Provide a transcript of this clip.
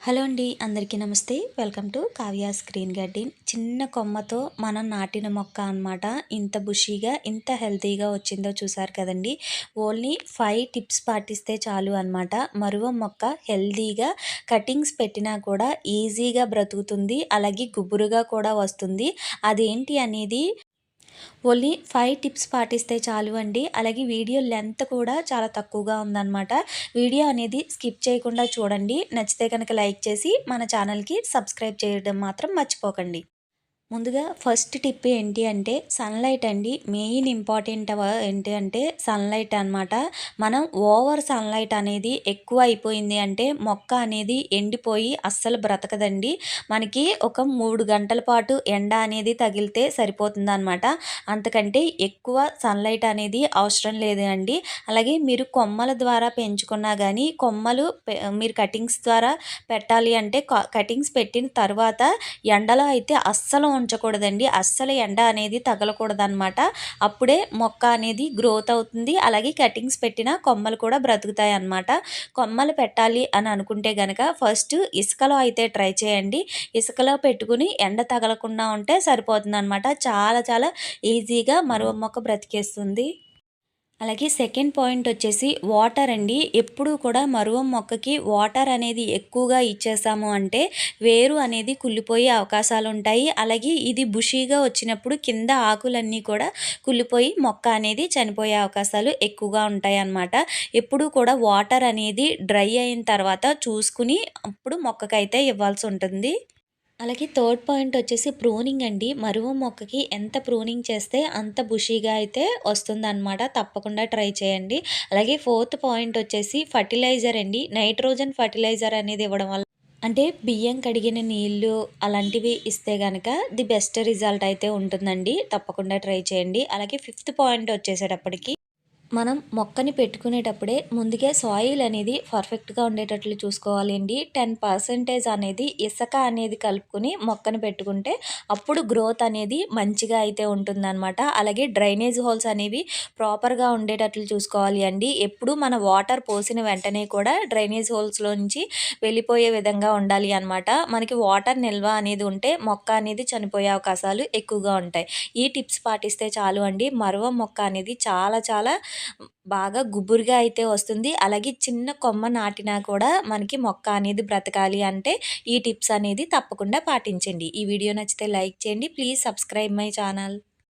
Hello అండి అందరికీ నమస్తే. Welcome to Kavya screen garden. చిన్న కొమ్మతో మనం నాటిన మొక్క అనమాట ఇంత బుషీగా ఇంత హెల్తీగా వచ్చిందో చూసారు కదండి. ఓన్లీ ఫైవ్ టిప్స్ పాటిస్తే చాలు అనమాట మరువ మొక్క హెల్తీగా కటింగ్స్ పెట్టినా కూడా ఈజీగా బ్రతుకుతుంది. అలాగే గుబురుగా కూడా వస్తుంది. అదేంటి అనేది ఓన్లీ ఫైవ్ టిప్స్ పాటిస్తే చాలు అండి. అలాగే వీడియో లెంత్ కూడా చాలా తక్కువగా ఉందన్నమాట. వీడియో అనేది స్కిప్ చేయకుండా చూడండి. నచ్చితే కనుక లైక్ చేసి మన ఛానల్కి సబ్స్క్రైబ్ చేయడం మాత్రం మర్చిపోకండి. ముందుగా ఫస్ట్ టిప్ ఏంటి అంటే సన్లైట్ అండి. మెయిన్ ఇంపార్టెంట్ ఏంటి అంటే సన్లైట్ అనమాట మనం ఓవర్ సన్లైట్ అనేది ఎక్కువ అయిపోయింది అంటే మొక్క అనేది ఎండిపోయి అస్సలు బ్రతకదండి. మనకి ఒక మూడు గంటల పాటు ఎండ అనేది తగిలితే సరిపోతుంది అనమాట అంతకంటే ఎక్కువ సన్లైట్ అనేది అవసరం లేదు అండి అలాగే మీరు కొమ్మల ద్వారా పెంచుకున్నా కానీ కొమ్మలు మీరు కటింగ్స్ ద్వారా పెట్టాలి అంటే కటింగ్స్ పెట్టిన తర్వాత ఎండలో అయితే అస్సలు ఉంచకూడదండి. అస్సలు ఎండ అనేది తగలకూడదు అనమాట అప్పుడే మొక్క అనేది గ్రోత్ అవుతుంది. అలాగే కటింగ్స్ పెట్టిన కొమ్మలు కూడా బ్రతుకుతాయి అన్నమాట కొమ్మలు పెట్టాలి అని అనుకుంటే గనక ఫస్ట్ ఇసుకలో అయితే ట్రై చేయండి. ఇసుకలో పెట్టుకుని ఎండ తగలకుండా ఉంటే సరిపోతుంది అనమాట చాలా చాలా ఈజీగా మరో మొక్క బ్రతికేస్తుంది. అలాగే సెకండ్ పాయింట్ వచ్చేసి వాటర్ అండి. ఎప్పుడు కూడా మరువం మొక్కకి వాటర్ అనేది ఎక్కువగా ఇచ్చేసాము అంటే వేరు అనేది కుళ్ళిపోయే అవకాశాలు ఉంటాయి అలాగే ఇది బుషీగా వచ్చినప్పుడు కింద ఆకులన్నీ కూడా కుళ్ళిపోయి మొక్క అనేది చనిపోయే అవకాశాలు ఎక్కువగా ఉంటాయి అన్నమాట ఎప్పుడు కూడా వాటర్ అనేది డ్రై అయిన తర్వాత చూసుకుని అప్పుడు మొక్కకైతే ఇవ్వాల్సి ఉంటుంది. అలాగే థర్డ్ పాయింట్ వచ్చేసి ప్రూనింగ్ అండి. మరువు మొక్కకి ఎంత ప్రూనింగ్ చేస్తే అంత బుషీగా అయితే వస్తుందన్నమాట. తప్పకుండా ట్రై చేయండి. అలాగే ఫోర్త్ పాయింట్ వచ్చేసి ఫర్టిలైజర్ అండి. నైట్రోజన్ ఫర్టిలైజర్ అనేది ఇవ్వడం వల్ల అంటే బియ్యం కడిగిన నీళ్ళు అలాంటివి ఇస్తే కనుక ది బెస్ట్ రిజల్ట్ అయితే ఉంటుందండి. తప్పకుండా ట్రై చేయండి. అలాగే ఫిఫ్త్ పాయింట్ వచ్చేసేటప్పటికి మనం మొక్కని పెట్టుకునేటప్పుడే ముందుగా సాయిల్ అనేది పర్ఫెక్ట్గా ఉండేటట్లు చూసుకోవాలి అండి టెన్ పర్సెంటేజ్ అనేది ఇసుక అనేది కలుపుకొని మొక్కని పెట్టుకుంటే అప్పుడు గ్రోత్ అనేది మంచిగా అయితే ఉంటుందన్నమాట. అలాగే డ్రైనేజ్ హోల్స్ అనేవి ప్రాపర్గా ఉండేటట్లు చూసుకోవాలి అండి. ఎప్పుడు మన వాటర్ పోసిన వెంటనే కూడా డ్రైనేజ్ హోల్స్లో నుంచి వెళ్ళిపోయే విధంగా ఉండాలి అనమాట మనకి వాటర్ నిల్వ అనేది ఉంటే మొక్క అనేది చనిపోయే అవకాశాలు ఎక్కువగా ఉంటాయి. ఈ టిప్స్ పాటిస్తే చాలు అండి. మరవ మొక్క అనేది చాలా చాలా బాగా గుబురుగా అయితే వస్తుంది. అలాగే చిన్న కొమ్మ నాటినా కూడా మనకి మొక్క అనేది బ్రతకాలి అంటే ఈ టిప్స్ అనేది తప్పకుండా పాటించండి. ఈ వీడియో నచ్చితే లైక్ చేయండి. Please subscribe my channel.